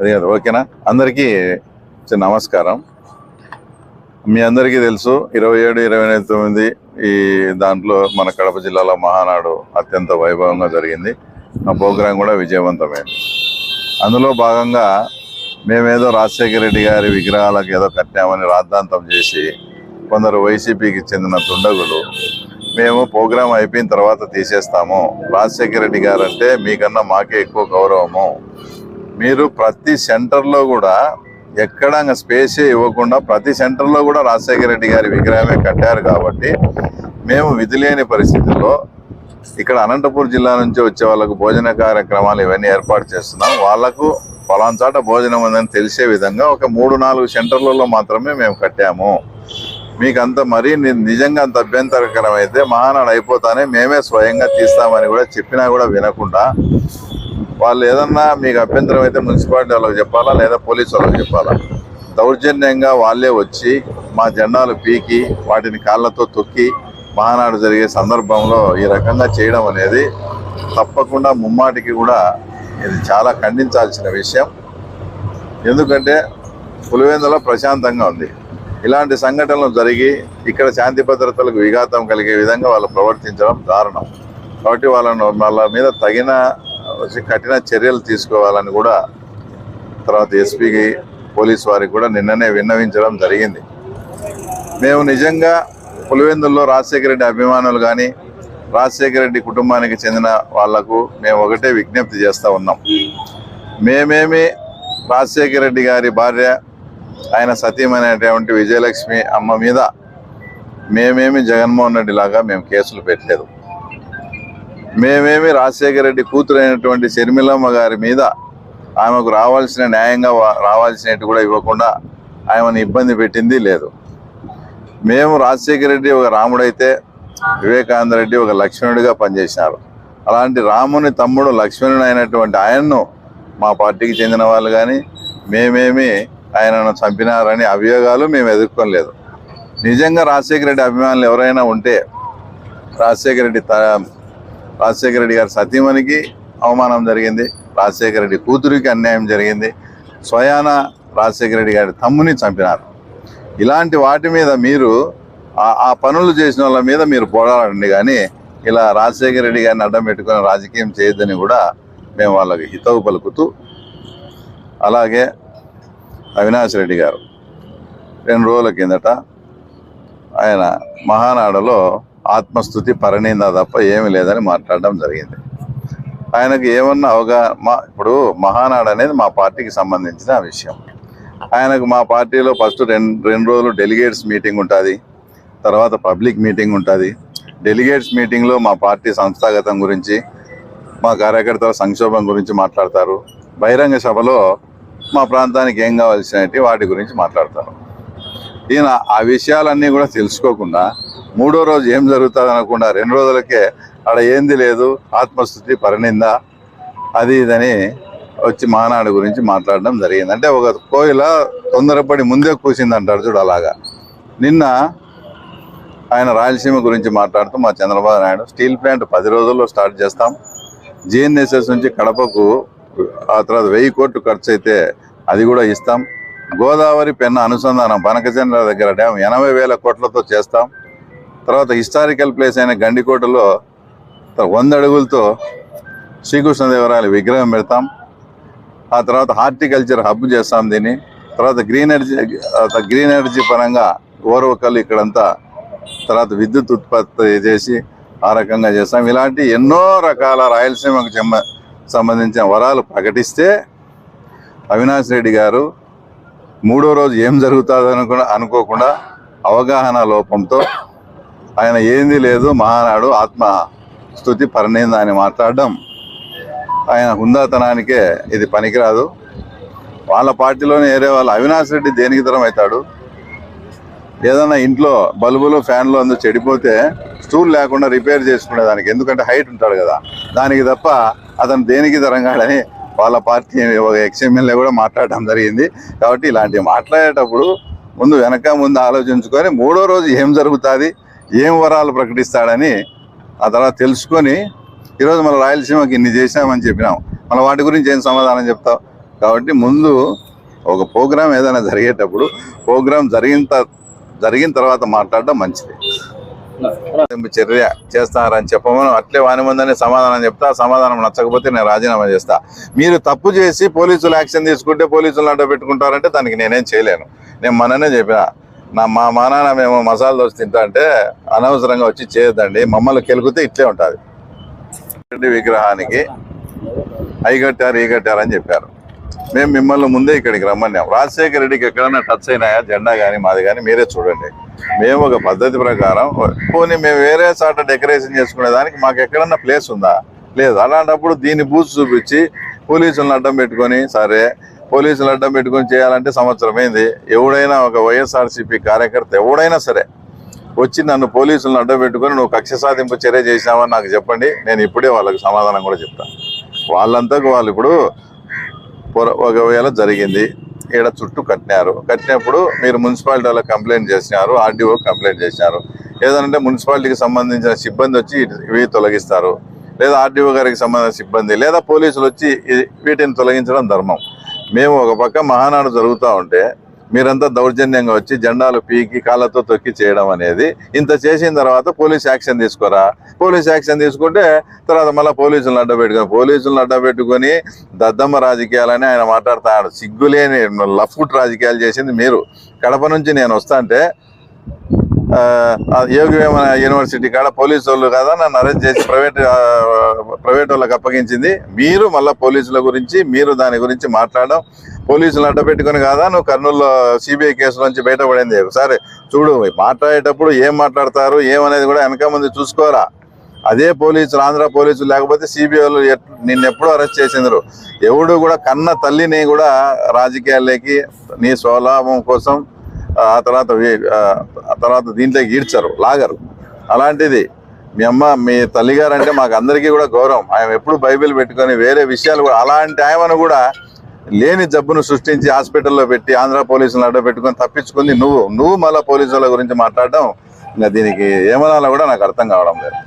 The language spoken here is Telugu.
అది కదా ఓకేనా? అందరికీ నమస్కారం. మీ అందరికీ తెలుసు ఇరవై ఏడు ఇరవై ఎనిమిది తొమ్మిది ఈ దాంట్లో మన కడప జిల్లాలో మహానాడు అత్యంత వైభవంగా జరిగింది. ఆ ప్రోగ్రాం కూడా విజయవంతమైంది. అందులో భాగంగా మేమేదో రాజశేఖర రెడ్డి గారి విగ్రహాలకు ఏదో కట్టామని రాద్ధాంతం చేసి కొందరు వైసీపీకి చెందిన దుండగులు మేము ప్రోగ్రాం అయిపోయిన తర్వాత తీసేస్తాము. రాజశేఖర రెడ్డి గారు అంటే మీకన్నా మాకే ఎక్కువ గౌరవము. మీరు ప్రతి సెంటర్లో కూడా ఎక్కడ స్పేసే ఇవ్వకుండా ప్రతి సెంటర్లో కూడా రాజశేఖర రెడ్డి గారి విగ్రహమే కట్టారు కాబట్టి మేము విధి లేని పరిస్థితుల్లో ఇక్కడ అనంతపూర్ జిల్లా నుంచి వచ్చే వాళ్ళకు భోజన కార్యక్రమాలు ఇవన్నీ ఏర్పాటు చేస్తున్నాం. వాళ్ళకు పలానా చోట భోజనం ఉందని తెలిసే విధంగా ఒక మూడు నాలుగు సెంటర్లలో మాత్రమే మేము కట్టాము. మీకు అంత మరీ నిజంగా అంత అభ్యంతరకరం అయితే మహానాడు అయిపోతానే మేమే స్వయంగా తీస్తామని కూడా చెప్పినా కూడా వినకుండా వాళ్ళు ఏదన్నా మీకు అభ్యంతరం అయితే మున్సిపాలిటీ వాళ్ళకి చెప్పాలా లేదా పోలీసు వాళ్ళకి చెప్పాలా? దౌర్జన్యంగా వాళ్ళే వచ్చి మా జెండాలు పీకి వాటిని కాళ్ళతో తొక్కి మహానాడు జరిగే సందర్భంలో ఈ రకంగా చేయడం అనేది తప్పకుండా ముమ్మాటికి కూడా ఇది చాలా ఖండించాల్సిన విషయం. ఎందుకంటే పులివెందులో ప్రశాంతంగా ఉంది. ఇలాంటి సంఘటనలు జరిగి ఇక్కడ శాంతి భద్రతలకు విఘాతం కలిగే విధంగా వాళ్ళు ప్రవర్తించడం దారుణం. కాబట్టి వాళ్ళను వాళ్ళ మీద తగిన కఠిన చర్యలు తీసుకోవాలని కూడా తర్వాత ఎస్పీకి పోలీస్ వారికి కూడా నిన్ననే విన్నవించడం జరిగింది. మేము నిజంగా పులివెందుల్లో రాజశేఖర రెడ్డి అభిమానులు కానీ రాజశేఖర రెడ్డి కుటుంబానికి చెందిన వాళ్ళకు మేము ఒకటే విజ్ఞప్తి చేస్తూ ఉన్నాం. మేమేమి రాజశేఖర రెడ్డి గారి భార్య ఆయన సతీమైనటువంటి విజయలక్ష్మి అమ్మ మీద మేమేమి జగన్మోహన్ రెడ్డి లాగా మేము కేసులు పెట్టలేదు. మేమేమి రాజశేఖర రెడ్డి కూతురైనటువంటి షర్మిలమ్మ గారి మీద ఆమెకు రావాల్సిన న్యాయంగా రావాల్సినట్టు కూడా ఇవ్వకుండా ఆమెను ఇబ్బంది పెట్టింది లేదు. మేము రాజశేఖర రెడ్డి ఒక రాముడైతే వివేకానంద రెడ్డి ఒక లక్ష్మణుడిగా పనిచేసినారు. అలాంటి రాముని తమ్ముడు లక్ష్మణుడు అయినటువంటి ఆయన్ను మా పార్టీకి చెందిన వాళ్ళు కానీ మేమేమి ఆయనను చంపినారని అభియోగాలు మేము ఎదుర్కొనలేదు నిజంగా రాజశేఖర రెడ్డి అభిమానులు ఎవరైనా ఉంటే రాజశేఖర రెడ్డి త రాజశేఖర రెడ్డి గారి సతీమణికి అవమానం జరిగింది. రాజశేఖర రెడ్డి కూతురికి అన్యాయం జరిగింది. స్వయాన రాజశేఖర రెడ్డి గారి తమ్ముని చంపినారు. ఇలాంటి వాటి మీద మీరు ఆ- ఆ పనులు చేసిన వాళ్ళ మీద మీరు పోరాడండి కానీ ఇలా రాజశేఖర రెడ్డి గారిని అడ్డం పెట్టుకొని రాజకీయం చేయొద్దని కూడా మేము వాళ్ళకి హితవు పలుకుతూ అలాగే అవినాష్ రెడ్డి గారు రెండు రోజుల కిందట ఆయన మహానాడులో ఆత్మస్థుతి పరనింద తప్ప ఏమి లేదని మాట్లాడడం జరిగింది. ఆయనకు ఏమన్నా అవగా మా ఇప్పుడు మహానాడు అనేది మా పార్టీకి సంబంధించిన విషయం. ఆయనకు మా పార్టీలో ఫస్ట్ రెండు రెండు రోజులు డెలిగేట్స్ మీటింగ్ ఉంటుంది. తర్వాత పబ్లిక్ మీటింగ్ ఉంటుంది. డెలిగేట్స్ మీటింగ్లో మా పార్టీ సంస్థాగతం గురించి మా కార్యకర్తల సంక్షోభం గురించి మాట్లాడతారు. బహిరంగ సభలో మా ప్రాంతానికి ఏం కావాల్సినవి వాటి గురించి మాట్లాడతారు. ఈయన ఆ విషయాలన్నీ కూడా తెలుసుకోకుండా మూడో రోజు ఏం జరుగుతుంది అనకుండా రెండు రోజులకే ఆడ ఏంది లేదు ఆత్మస్థుతి పరినింద అది ఇదని వచ్చి మానాడు గురించి మాట్లాడడం జరిగింది. అంటే ఒక కోయిల తొందరపడి ముందే కూసింది అంటారు చూడు అలాగా. నిన్న ఆయన రాయలసీమ గురించి మాట్లాడుతూ మా చంద్రబాబు నాయుడు స్టీల్ ప్లాంట్ పది రోజుల్లో స్టార్ట్ చేస్తాం. జిఎన్ఎస్ఎస్ నుంచి కడపకు ఆ తర్వాత వెయ్యి కోట్లు ఖర్చు అయితే అది కూడా ఇస్తాం. గోదావరి పెన్న అనుసంధానం పనకచంద్ర దగ్గర డ్యామ్ ఎనభై వేల కోట్లతో చేస్తాం. తర్వాత హిస్టారికల్ ప్లేస్ అయిన గండికోటలో వంద అడుగులతో శ్రీకృష్ణదేవరాయల విగ్రహం పెడతాం. ఆ తర్వాత హార్టికల్చర్ హబ్ చేస్తాం దీన్ని. తర్వాత గ్రీన్ ఎనర్జీ గ్రీన్ ఎనర్జీ పరంగా ఓర్వకల్ ఇక్కడంతా తర్వాత విద్యుత్ ఉత్పత్తి చేసి ఆ రకంగా చేస్తాం. ఇలాంటి ఎన్నో రకాల రాయలసీమకు సంబంధించిన వరాలు ప్రకటిస్తే అవినాష్ రెడ్డి గారు మూడో రోజు ఏం జరుగుతుందని కూడా అనుకోకుండా అవగాహన లోపంతో ఆయన ఏంది లేదు మహానాడు ఆత్మ స్థుతి పరిణింద అని మాట్లాడడం. ఆయన హుందాతనానికే ఇది పనికిరాదు. వాళ్ళ పార్టీలోనే ఏరే వాళ్ళు అవినాష్ రెడ్డి దేనికి దూరం అవుతాడు? ఏదైనా ఇంట్లో బల్బులు ఫ్యాన్లు అందు చెడిపోతే స్టూల్ లేకుండా రిపేర్ చేసుకునే దానికి ఎందుకంటే హైట్ ఉంటాడు కదా. దానికి తప్ప అతను దేనికి దరంగాడని వాళ్ళ పార్టీ ఒక ఎక్స్ఎమ్మెల్యే కూడా మాట్లాడడం జరిగింది. కాబట్టి ఇలాంటివి మాట్లాడేటప్పుడు ముందు వెనక ముందు ఆలోచించుకొని మూడో రోజు ఏం జరుగుతుంది ఏం వరాలు ప్రకటిస్తాడని ఆ తర్వాత తెలుసుకొని ఈరోజు మన రాయలసీమకి ఇన్ని చేసామని చెప్పినాం. మన వాటి గురించి ఏం సమాధానం చెప్తావు? కాబట్టి ముందు ఒక ప్రోగ్రాం ఏదైనా జరిగేటప్పుడు ప్రోగ్రాం జరిగిన జరిగిన తర్వాత మాట్లాడడం మంచిది. చర్య చేస్తారని చెప్పమని. అట్లే వాని ముందని సమాధానం చెప్తా. సమాధానం నచ్చకపోతే నేను రాజీనామా చేస్తా. మీరు తప్పు చేసి పోలీసులు యాక్షన్ తీసుకుంటే పోలీసులు అంట పెట్టుకుంటారంటే దానికి నేనేం చేయలేను. నేను మననే చెప్పిన నా మా మా నాన్న మేము మసాలా దోశ తింటా అంటే అనవసరంగా వచ్చి చేయొద్దండి. మమ్మల్ని కెలుగుతే ఇట్లే ఉంటుంది. విగ్రహానికి అయి కట్టారు ఈ కట్టారు అని చెప్పారు. మేము మిమ్మల్ని ముందే ఇక్కడికి రమ్మన్నాం. రాజశేఖర రెడ్డికి ఎక్కడైనా టచ్ అయినాయా? జెండా కానీ మాది కానీ మీరే చూడండి. మేము ఒక పద్ధతి ప్రకారం పోనీ మేము వేరే చోట డెకరేషన్ చేసుకునే దానికి మాకు ఎక్కడన్నా ప్లేస్ ఉందా? లేదు. అలాంటప్పుడు దీన్ని బూత్ చూపించి పోలీసులను అడ్డం పెట్టుకొని సరే పోలీసులు అడ్డం పెట్టుకొని చేయాలంటే సంవత్సరం ఎవడైనా ఒక వైఎస్ఆర్సీపీ కార్యకర్త ఎవడైనా సరే వచ్చి నన్ను పోలీసులను అడ్డం పెట్టుకొని నువ్వు కక్ష సాధింపు చర్య చేసినావని నాకు చెప్పండి. నేను ఇప్పుడే వాళ్ళకి సమాధానం కూడా చెప్తాను వాళ్ళంతకు వాళ్ళు ఇప్పుడు ఒకవేళ జరిగింది ఈడ చుట్టూ కట్టినారు. కట్టినప్పుడు మీరు మున్సిపాలిటీ వాళ్ళకి కంప్లైంట్ చేసినారు ఆర్డీఓ కంప్లైంట్ చేసినారు. ఏదంటే మున్సిపాలిటీకి సంబంధించిన సిబ్బంది వచ్చి ఇవి తొలగిస్తారు. లేదా ఆర్డీఓ గారికి సంబంధించిన సిబ్బంది లేదా పోలీసులు వచ్చి వీటిని తొలగించడం ధర్మం. మేము ఒక పక్క మహానాడు జరుగుతూ ఉంటే మీరంతా దౌర్జన్యంగా వచ్చి జెండాలు పీకి కాళ్ళతో తొక్కి చేయడం అనేది. ఇంత చేసిన తర్వాత పోలీస్ యాక్షన్ తీసుకోరా? పోలీస్ యాక్షన్ తీసుకుంటే తర్వాత మళ్ళీ పోలీసులను అడ్డపెట్టుకొని పోలీసులను అడ్డ పెట్టుకొని దద్దమ్మ రాజకీయాలని ఆయన మాట్లాడుతున్నాడు సిగ్గులేని లఫ్ట్ రాజకీయాలు చేసింది మీరు. కడప నుంచి నేను వస్తా అంటే యోగివేమన యోగివేమ యూనివర్సిటీ కాడ పోలీసు వాళ్ళు కదా? నన్ను అరెస్ట్ చేసి ప్రైవేట్ ప్రైవేట్ వాళ్ళకి అప్పగించింది. మీరు మళ్ళీ పోలీసుల గురించి మీరు దాని గురించి మాట్లాడడం పోలీసులు అడ్డ పెట్టుకొని కాదా? నువ్వు కర్నూలులో సిబిఐ కేసు నుంచి బయటపడింది. సరే చూడు మాట్లాడేటప్పుడు ఏం మాట్లాడతారు ఏమనేది కూడా వెనక ముందు చూసుకోరా. అదే పోలీసులు ఆంధ్ర పోలీసులు లేకపోతే సిబిఐలు వాళ్ళు నిన్ను ఎప్పుడు అరెస్ట్ చేసిందరు ఎవడు కూడా కన్న తల్లిని కూడా రాజకీయాల్లోకి నీ స్వలాభం కోసం ఆ తర్వాత ఆ తర్వాత దీంట్లోకి ఈడ్చరు లాగరు. అలాంటిది మీ అమ్మ మీ తల్లిగారు అంటే మాకు అందరికీ కూడా గౌరవం. ఆయన ఎప్పుడు బైబిల్ పెట్టుకొని వేరే విషయాలు కూడా అలాంటి ఆయమను కూడా లేని జబ్బును సృష్టించి హాస్పిటల్లో పెట్టి ఆంధ్ర పోలీసులను అడ్డ పెట్టుకొని తప్పించుకుంది నువ్వు. నువ్వు మళ్ళీ పోలీసుల గురించి మాట్లాడడం ఇంకా దీనికి ఏమనాలో కూడా నాకు అర్థం కావడం లేదు.